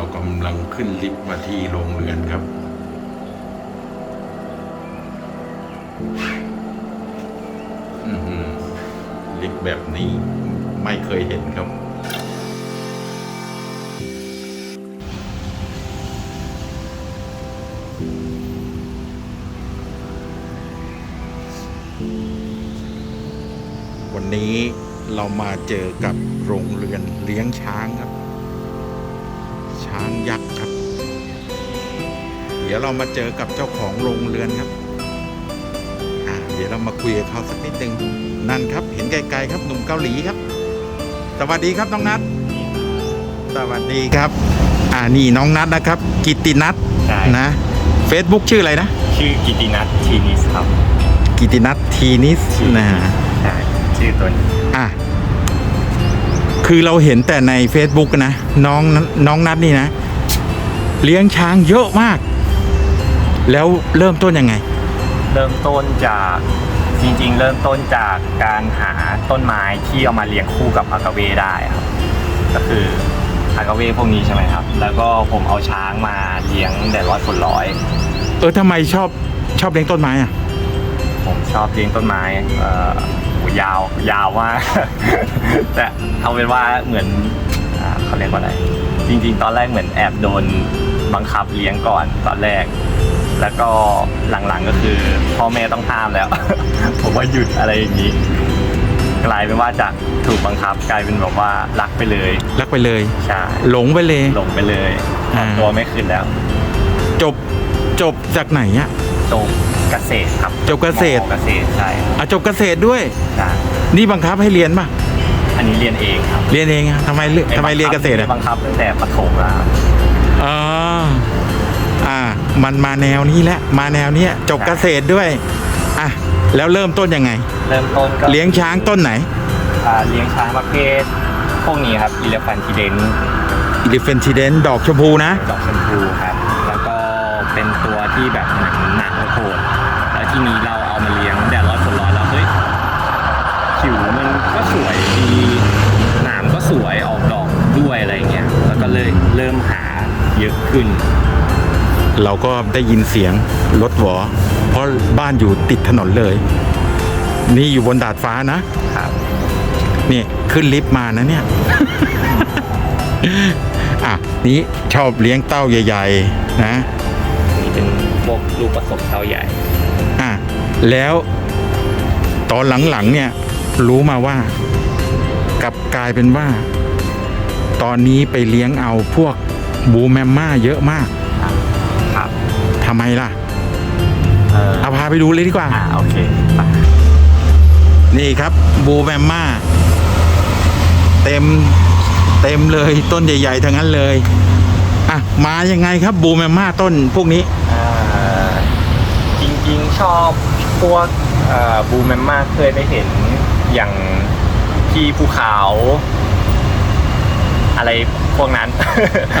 เรากำลังขึ้นลิฟต์มาที่โรงเรือนครับ ลิฟต์แบบนี้ไม่เคยเห็นครับ วันนี้เรามาเจอกับโรงเรือนเลี้ยงช้างครับ ช้างยักษ์ครับ เดี๋ยวเรามาเจอกับเจ้าของโรงเรือนครับอ่าเดี๋ยวเรามาคุยกับเขาสักนิดหนึ่งนั่นครับ เห็นไกลๆครับหนุ่มเกาหลีครับ สวัสดีครับน้องนัทสวัสดีครับ อ่านี่น้องนัทนะครับ กิตตินัทใช่ นะ Facebook ชื่ออะไรนะ ชื่อกิตินัททีนิสครับกิตตินัททีนิสนะฮะใช่ชื่อตัวนี้อะ คือเราเห็นแต่ใน Facebook นะน้องน้องนัดนี่นะ เลี้ยงช้างเยอะมาก แล้วเริ่มต้นยังไง เริ่มต้นจากจริง ๆ เริ่มต้นจากการหาต้นไม้ที่เอามาเลี้ยงคู่กับอากาเวได้ครับ ก็คืออากาเวพวกนี้ใช่ไหมครับ แล้วก็ผมเอาช้างมาเลี้ยงแดดร้อนฝนร้อยเออทำไมชอบชอบเลี้ยงต้นไม้อะผมชอบเลี้ยงต้นไม้เอ่อโห ยาวยาวมาก แต่เอาเป็นว่าเหมือนอ่าเขาเรียกว่าอะไร จริง ๆ ตอนแรกเหมือนแอบโดนบังคับเลี้ยงก่อนตอนแรก แล้วก็หลังๆก็คือพ่อแม่ต้องห้ามแล้ว ผมว่าหยุดอะไรอย่างนี้ กลายเป็นว่าจากถูกบังคับกลายเป็นแบบว่ารักไปเลยรักไปเลย ใช่หลงไปเลย หลงไปเลยอ่า ตัวไม่ขึ้นแล้ว จบจบจากไหนอะ จบเกษตรครับจบเกษตร มเกษตรใช่อะจบเกษตรด้วย ใช่นี่บังคับให้เรียนป่ะ อันนี้เรียนเองครับเรียนเองอะทำไมเลือกทำไมเรียนเกษตรอะบังคับตั้งแต่ประถมแล้วครับอ๋ออ่า มันมาแนวนี้แหละ มาแนวเนี้ยจบเกษตรด้วย อะ แล้วเริ่มต้นยังไง เริ่มต้นก็เลี้ยงช้างต้นไหนอ่าเลี้ยงช้างประเภทพวกนี้ครับอิเลฟันทีเดน อิลิเฟนชิเดนดอกชมพูนะ ดอกชมพูครับแล้วก็ เป็นตัวที่แบบหนังหนักและโหดแล้วที่นี้เราเอามาเลี้ยงแดดร้อนฝนร้อนแล้วเฮ้ยผิวมันก็สวยดีหนามก็สวยออกดอกด้วยอะไรเงี้ยแล้วก็เลยเริ่มหาเยอะขึ้น เราก็ได้ยินเสียงรถหวอ เพราะบ้านอยู่ติดถนนเลย นี่อยู่บนดาดฟ้านะครับนี่ขึ้นลิฟต์มานะเนี่ยอะนี้ชอบเลี้ยงเต้าใหญ่ ๆ นะนี่เป็นพวก ลูกผสมเท่าใหญ่ อะแล้วตอนหลังๆเนี่ยรู้มาว่ากลับกลายเป็นว่า ตอนนี้ไปเลี้ยงเอาพวกบูแมมม่าเยอะมากครับทำไมล่ะ เออเอาพาไปดูเลยดีกว่า อ่าโอเคไปนี่ครับบูแมมม่าเต็มเต็มเลยต้นใหญ่ ๆทั้งนั้นเลย อะ มายังไงครับบูแมมม่าต้นพวกนี้อ่าจริงๆ ชอบพวกบูแมมมาเคยไปเห็นอย่างที่ภูเขา อะไรพวกนั้น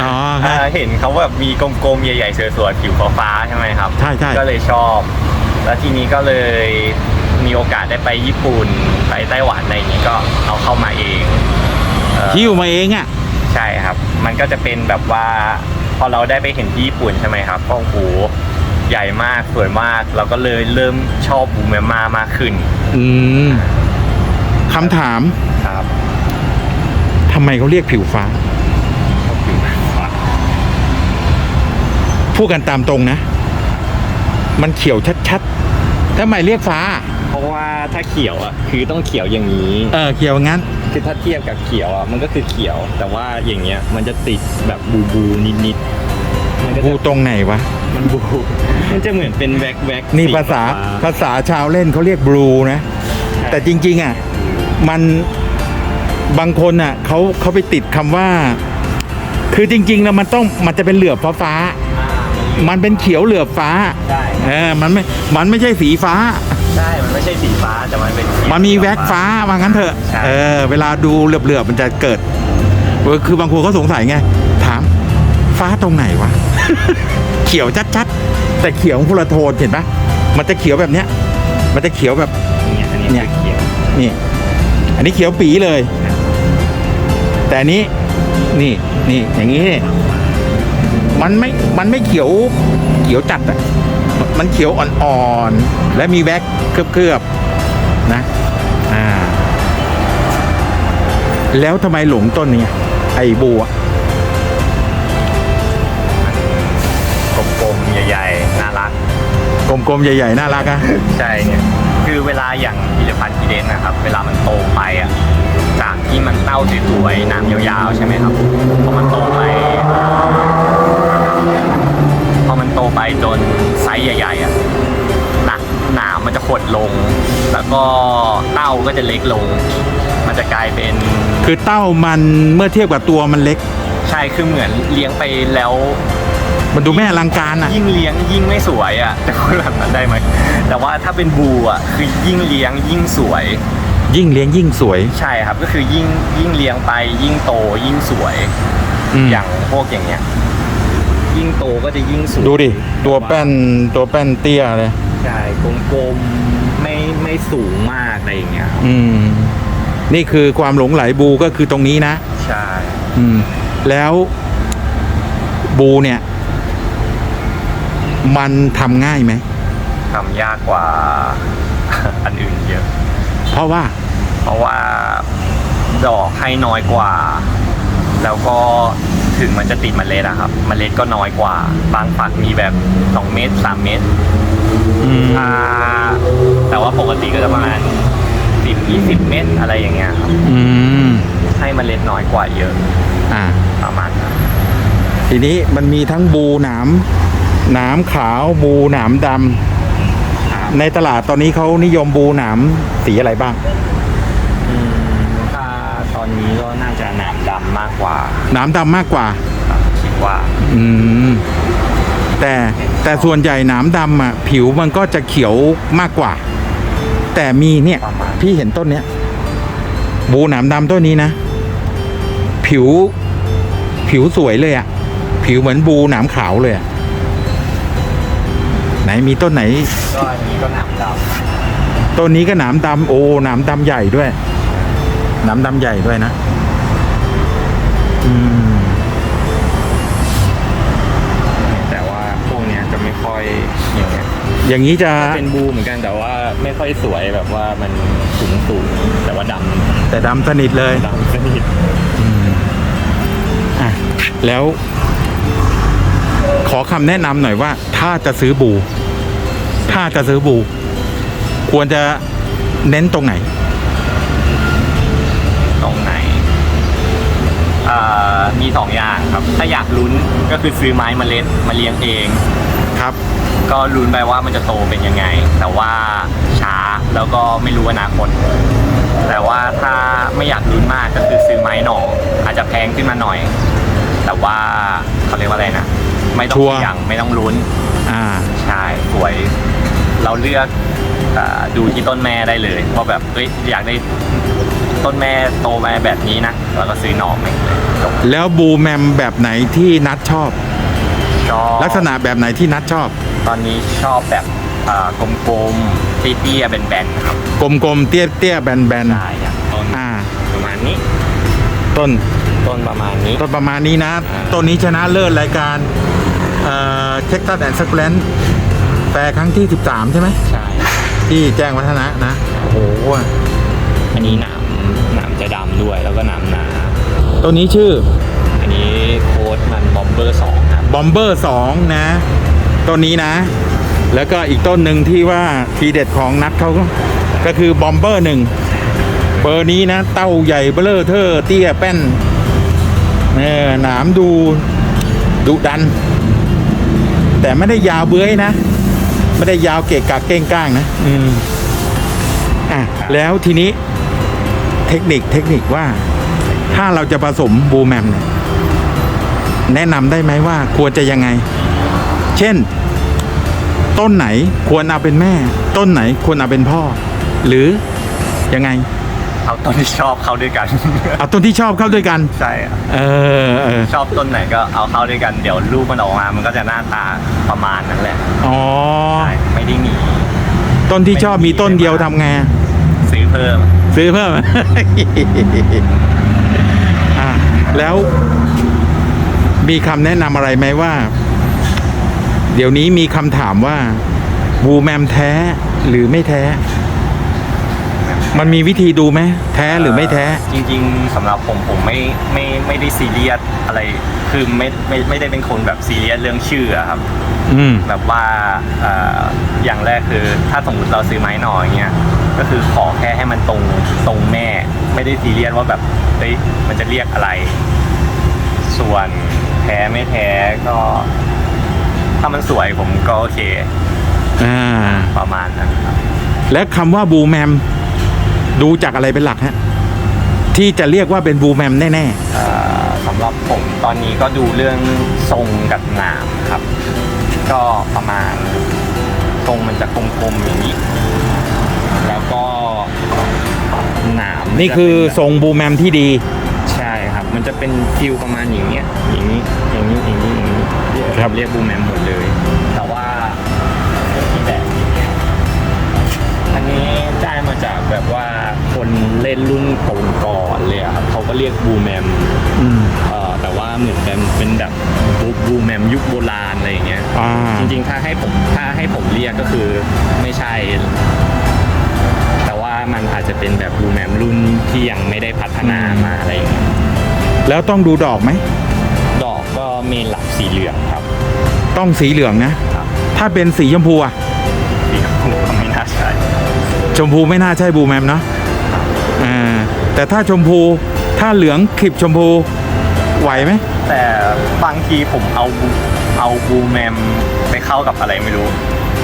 อ๋อครับาเห็นเขาแบบมีกลมๆ ใหญ่ๆสวยๆผิวฟ้าๆใช่ไหมครับ ใช่ใช่ ก็เลยชอบ แล้วทีนี้ก็เลยมีโอกาสได้ไปญี่ปุ่น ไปไต้หวันอะไรอย่างนี้ก็เอาเข้ามาเองเอ่อ หิ้วมาเองอะ ใช่ครับ มันก็จะเป็นแบบว่า พอเราได้ไปเห็นที่ญี่ปุ่นใช่ไหมครับก็โอ้โห ใหญ่มากสวยมากเราก็เลยเริ่มชอบบูเมมามากขึ้นอืมคำถามครับทำไมเขาเรียกผิวฟ้า ชอบผิวฟ้าพูดกันตามตรงนะ มันเขียวชัดๆทำไมเรียกฟ้า เพราะว่าถ้าเขียวอะคือต้องเขียวอย่างนี้ เออเขียวงั้น คือถ้าเทียบกับเขียวอะมันก็คือเขียว แต่ว่าอย่างเงี้ยมันจะติดแบบบูบูนิดๆมันก็ บูจะตรงไหนวะ มันบูมันจะเหมือนเป็นแว็กแว็กนี่ภาษาภาษาชาวเล่นเขาเรียกบลูนะ แต่จริง ๆ อะ มันบางคนอะเขาเขาไปติดคำว่า คือจริงๆแล้วมันต้องมันจะเป็นเหลือบฟ้าฟ้าๆมันเป็นเขียวเหลือบฟ้าใช่เออมันไม่มันไม่ใช่สีฟ้าใช่ มันไม่ใช่สีฟ้าแต่มันเป็นเขียวมันมีแว็กฟ้าว่างั้นเถอะใช่เออ เวลาดูเหลือบๆมันจะเกิดเออคือบางคนเขาสงสัยไง ถามฟ้าตรงไหนวะ เขียวชัดๆ แต่เขียวของพลโทนเห็นปะมันจะเขียวแบบเนี้ย มันจะเขียวแบบเนี่ยอันนี้เนี่ยคือเขียวนี่ อันนี้เขียวปีเลย แต่อันนี้นี่นี่อย่างนี้นี่มันไม่มันไม่เขียวเขียวจัดอะมันเขียวอ่อนๆ และมีแว็กเคลือบๆนะอ่าแล้วทำไมหลงต้นนี้ไอ้บัว กลมๆ ใหญ่ ๆ น่ารักอะใช่เนี่ยคือเวลาอย่างผลิตภัณฑ์กีเดนนะครับ เวลามันโตไปอะจากที่มันเต้าสวยๆหนามยาวๆ ใช่ไหมครับพอมันโตไปพอมันโตไปจนไซส์ใหญ่ๆอะหนักหนามมันจะหดลง แล้วก็เต้าก็จะเล็กลง มันจะกลายเป็น คือเต้ามันเมื่อเทียบกับตัวมันเล็ก ใช่ คือเหมือนเลี้ยงไปแล้ว มันดูไม่อลังการอะยิ่งเลี้ยงยิ่งไม่สวยอะจะพูดแบบนั้นได้ไหมแต่ว่าถ้าเป็นบูอะคือยิ่งเลี้ยงยิ่งสวย ยิ่งเลี้ยงยิ่งสวย ใช่ครับก็คือยิ่งยิ่งเลี้ยงไป ยิ่งโตยิ่งสวยอืม อย่างพวกอย่างเงี้ย ยิ่งโตก็จะยิ่งสวยดูดิ ตัวแป้นตัวแป้นเตี้ยเลย ใช่กลมๆไม่ไม่สูงมากอะไรอย่างเงี้ยครับอืม นี่คือความหลงไหลบูก็คือตรงนี้นะ ใช่ อืม แล้วบูเนี่ย มันทำง่ายไหม ทำยากกว่า อันอื่นเยอะ เพราะว่าเพราะว่าดอกให้น้อยกว่า แล้วก็ถึงมันจะติดเมล็ดอะครับเมล็ดก็น้อยกว่า บางฝักมีแบบ 2 เม็ด3เม็ดอืมอ่าแต่ว่าปกติก็จะประมาณ10 20 เม็ดอะไรอย่างเงี้ยครับอืมให้เมล็ดน้อยกว่าเยอะอ่า ประมาณนั้นทีนี้มันมีทั้งบูหนาม หนามขาวบูหนามดำในตลาดตอนนี้เขานิยมบูหนามสีอะไรบ้างอืมถ้าตอนนี้ก็น่าจะหนามดำมากกว่า หนามดำมากกว่าครับคิดว่า อืมแต่แต่ส่วนใหญ่หนามดำอะ ผิวมันก็จะเขียวมากกว่า แต่มีเนี่ยประมาณพี่เห็นต้นเนี้ยบูหนามดำต้นนี้นะ ผิว ผิวสวยเลยอะ่ะ ผิวเหมือนบูหนามขาวเลยอะไห นมีต้นไหน ก็อันนี้ก็หนามดต้นนี้ก็หนามดำโอ้หนามดำใหญ่ด้วยหนามดำใหญ่ด้วยนะอืมำแต่ว่าพวกเนี้ยจะไม่ค่อยอย่างเงี้ยอย่างนี้จะเป็นบูเหมือนกันแต่ว่าไม่ค่อยสวยแบบว่ามันสูงสูงๆแต่ว่าดำแต่ดำสนิทเลยดำสนิทอะแล้วขอคำแนะนำหน่อยว่าถ้าจะซื้อบู ถ้าจะซื้อบูควรจะเน้นตรงไหน ตรงไหนอ่ามีสองอย่างครับ ถ้าอยากลุ้นก็คือซื้อไม้เมล็ดมาเลี้ยงเอง ครับ ก็ลุ้นไปว่ามันจะโตเป็นยังไง แต่ว่าช้าแล้วก็ไม่รู้อนาคต แต่ว่าถ้าไม่อยากลุ้นมากก็คือซื้อไม้หน่ออาจจะแพงขึ้นมาหน่อย แต่ว่าเขาเรียกว่าอะไรนะ ไม่ต้องชัวร์ เสี่ยงไม่ต้องลุ้น อ่าใช่สวย เราเลือกอาดูที่ต้นแม่ได้เลยว่าแบบเอ้ยอยากได้ต้นแม่โตมาแบบนี้นะแล้วก็ซื้อหน่อมาเลยจบแล้วบูแมมแบบไหนที่นัดชอบชอบลักษณะแบบไหนที่นัดชอบ ตอนนี้ชอบแบบอ่ากลมๆเตี้ยๆแบนๆครับกลมๆเตี้ยๆแบนใช่อย่างต้นๆอ่า ประมาณนี้ต้นต้นประมาณนี้ ต้นประมาณนี้นะอ่าต้นนี้ชนะเลิศรายการเอ่อเท็กซัสแอนด์สแกลน แปลครั้งที่ 13 ใช่ไหมใช่ ที่แจ้งวัฒนะนะโอ้โหอันนี้หนามหนามจะดำด้วยแล้วก็หนามหนาต้นนี้ชื่อ อันนี้โค้ดมันบอมเบอร์สองครับบอมเบอร์สองนะต้นนี้นะ แล้วก็อีกต้นหนึ่งที่ว่าทีเด็ดของนัดเขาก็ก็คือบอมเบอร์หนึ่งเบอร์นี้นะ เต้าใหญ่เบลอเทอร์เตี้ยแป้นเออหนามดูดุดัน แต่ไม่ได้ยาวเบื้อยนะ ไม่ได้ยาวเกะกะเก้งก้างนะ อืมอะแล้วทีนี้เทคนิคเทคนิคว่า ถ้าเราจะผสมบูแมมเนี่ยแนะนำได้ไหมว่าควรจะยังไง เช่น ต้นไหนควรเอาเป็นแม่ ต้นไหนควรเอาเป็นพ่อ หรือยังไง เอาต้นที่ชอบเข้าด้วยกัน เอาต้นที่ชอบเข้าด้วยกัน ใช่ครับเออเออชอบต้นไหนก็เอาเข้าด้วยกันเดี๋ยวลูกมันออกมา มันก็จะหน้าตาประมาณนั้นแหละอ๋อใช่ไม่ได้มี ต้นที่ชอบมีต้นเดียวทำไงซื้อเพิ่ม ซื้อเพิ่ม อะแล้วมมีคำแนะนำอะไรไหมว่า เดี๋ยวนี้มีคำถามว่าบูแมมแท้หรือไม่แท้ มันมีวิธีดูไหมแท้หรือไม่แท้ จริง ๆสำหรับผมผมไม่ไม่ไม่ได้ซีเรียสอะไร คือไม่ไม่ไม่ได้เป็นคนแบบซีเรียสเรื่องชื่ออะครับ อืม แบบว่าเอ่ออย่างแรกคือถ้าสมมติเราซื้อไม้หน่ออย่างเงี้ยก็คือขอแค่ให้มันตรงตรงแม่ ไม่ได้ซีเรียสว่าแบบเฮ้ยมันจะเรียกอะไร ส่วนแท้ไม่แท้ก็ ถ้ามันสวยผมก็โอเคอ่า ประมาณนั้นครับ และคำว่าบูแมม ดูจากอะไรเป็นหลักฮะที่จะเรียกว่าเป็นบูแมมแน่ เอ่อสำหรับผมตอนนี้ก็ดูเรื่องทรงกับหนามครับ ก็ประมาณทรงมันจะกลมๆอย่างนี้ แล้วก็หนามๆ นี่คือจะเป็ทรงบูแมมที่ดี ใช่ครับ มันจะเป็นฟิลประมาณอย่างเงี้ยอย่างนี้อย่างนี้อย่างนี้อย่างนี้เรียกครับ เรียกบูมแมมหมดเลย เล่นรุ่นก่อนๆเลยอะครับเขาก็เรียกบูมแมมอืม เอ่อแต่ว่าเหมือนเป็นเป็นแบบบูบูแมมยุคโบราณอะไรอย่างเงี้ย อ่า จริงๆ ถ้าให้ผมถ้าให้ผมเรียกก็คือไม่ใช่ แต่ว่ามันอาจจะเป็นแบบบูแมมรุ่นที่ยังไม่ได้พัฒนามาอะไรอย่างเงี้ยแล้วต้องดูดอกไหม ดอกก็เมนหลักสีเหลืองครับต้องสีเหลืองนะ ครับถ้าเป็นสีชมพูอะสีชมพูก็ไม่น่าใช่ชมพูไม่น่าใช่บูแมมเนาะ อ่าแต่ถ้าชมพูถ้าเหลืองคลิปชมพูไหวไหม แต่บางทีผมเอาบูเอาบูแมมไปเข้ากับอะไรไม่รู้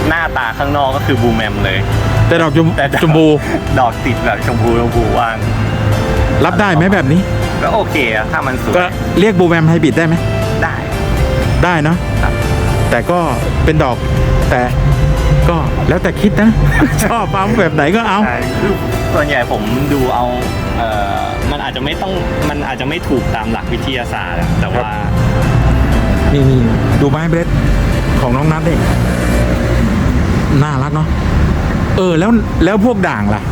หน้าตาข้างนอกก็คือบูแมมเลย แต่ดอกชมแต่ดอกชมพูดอกติดแบบชมพูชมพูว่าง รับได้ไหมแบบนี้ ก็โอเคอะถ้ามันสวยก็เรียกบูแมมไฮบริดได้ไหมได้ ได้เนาะครับ แต่ก็เป็นดอกแต่ ก็แล้วแต่คิดนะ ชอบเอาแบบไหนก็เอา ใช่คือส่วนใหญ่ผมดูเอาเอ่อมันอาจจะไม่ต้องมันอาจจะไม่ถูกตามหลักวิทยาศาสตร์อะแต่ว่านี่นี่ดูไม้เบรดของน้องนัทดิน่ารักเนาะเออแล้วแล้วพวกด่างล่ะ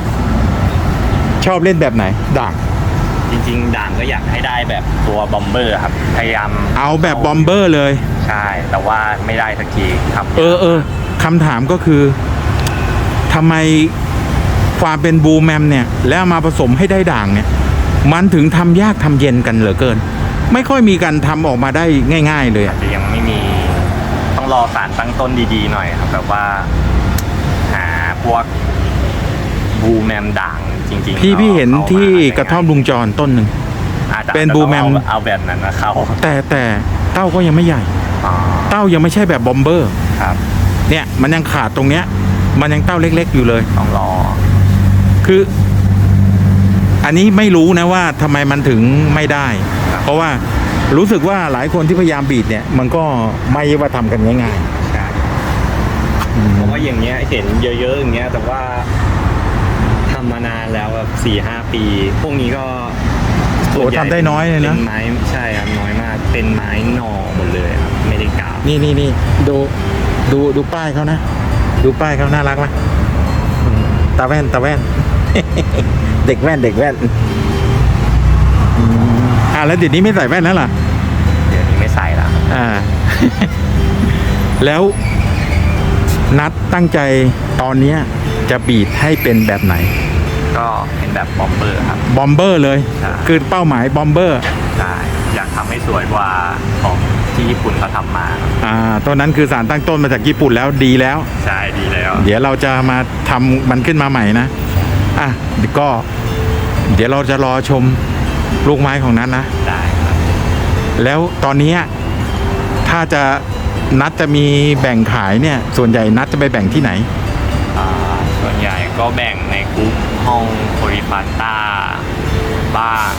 ชอบเล่นแบบไหน ด่าง จริง ๆ ด่างก็อยากให้ได้แบบตัวบอมเบอร์ครับพยายามเอาแบบบอมเบอร์เลย ใช่ แต่ว่าไม่ได้สักทีครับเออเออ คำถามก็คือทำไมความเป็นบูแมมเนี่ย แล้วเอามาผสมให้ได้ด่างเนี่ย มันถึงทำยากทำเย็นกันเหลือเกิน ไม่ค่อยมีการทำออกมาได้ง่าย ๆ เลยอะ จะยังไม่มีต้องรอสารตั้งต้นดีๆหน่อยครับแบบว่า หาพวกบูแมมด่างจริงๆพี่พี่เห็นอาที่มากระท่อมลุงจรต้นหนึ่ง อาจจะเป็นบูแมม เอาเอาแบบนั้นนะเข้าแต่แต่เต้าก็ยังไม่ใหญ่ อ๋อเต้ายังไม่ใช่แบบบอมเบอร์ ครับ เนี่ยมันยังขาดตรงเนี้ย มันยังเต้าเล็ก ๆ อยู่เลยต้องรอ คือ อันนี้ไม่รู้นะว่าทำไมมันถึงไม่ได้ครับเพราะว่ารู้สึกว่าหลายคนที่พยายามบีดเนี่ย มันก็ไม่ว่าทำกันง่ายใช่ๆอืมเพราะว่าอย่างเงี้ยเห็นเยอะๆอย่างเงี้ยแต่ว่าทำมานานแล้วแบบสี่ห้าปี พวกนี้ก็ โอ้ส่วนใหญ่ทำได้น้อยเลยนะเป็นไม้ใช่ครับน้อยมาก เป็นไม้หน่อหมดเลยครับไม่ได้กาวนี่นี่นี่ดูดูดูป้ายเขานะ ดูป้ายเขาน่ารักไหมอืมตาแว่นตาแว่น เด็กแว่นเด็กแว่นอืมอ่าแล้วเดี๋ยวนี้ไม่ใส่แว่นแล้วล่ะ เดี๋ยวนี้ไม่ใส่ละอ่า แล้วนัดตั้งใจตอนเนี้ยจะบีดให้เป็นแบบไหน ก็เป็นแบบบอมเบอร์ครับ บอมเบอร์เลย ใช่ คือเป้าหมายบอมเบอร์ใช่อยากทำให้สวยกว่าของที่ญี่ปุ่นเขาทำมาครับอ่าต้นนั้นคือสารตั้งต้นมาจากญี่ปุ่นแล้วดีแล้ว ใช่ดีแล้ว เดี๋ยวเราจะมาทำมันขึ้นมาใหม่นะ อะก็ เดี๋ยวเราจะรอชมลูกไม้ของนัทนะ ได้ครับแล้วตอนเนี้ยถ้าจะนัดจะมีแบ่งขายเนี่ย ส่วนใหญ่นัดจะไปแบ่งที่ไหน อ่าส่วนใหญ่ก็แบ่งในกรุ๊ป ห้องโคริฟันต้าบ้าง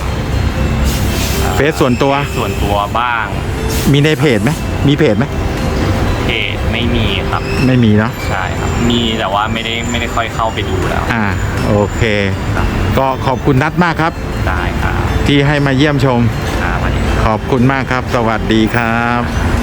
เฟซส่วนตัวส่วนตัวบ้าง มีในเพจไหมมีเพจไหมเพจไม่มีครับ ไม่มีเนาะใช่ครับ มีแต่ว่าไม่ได้ไม่ได้ค่อยเข้าไปดูแล้ว อ่า โอเคครับก็ขอบคุณนัดมากครับ ได้ครับ ที่ให้มาเยี่ยมชมครับสวัสดีครับขอบคุณมากครับ สวัสดีครับ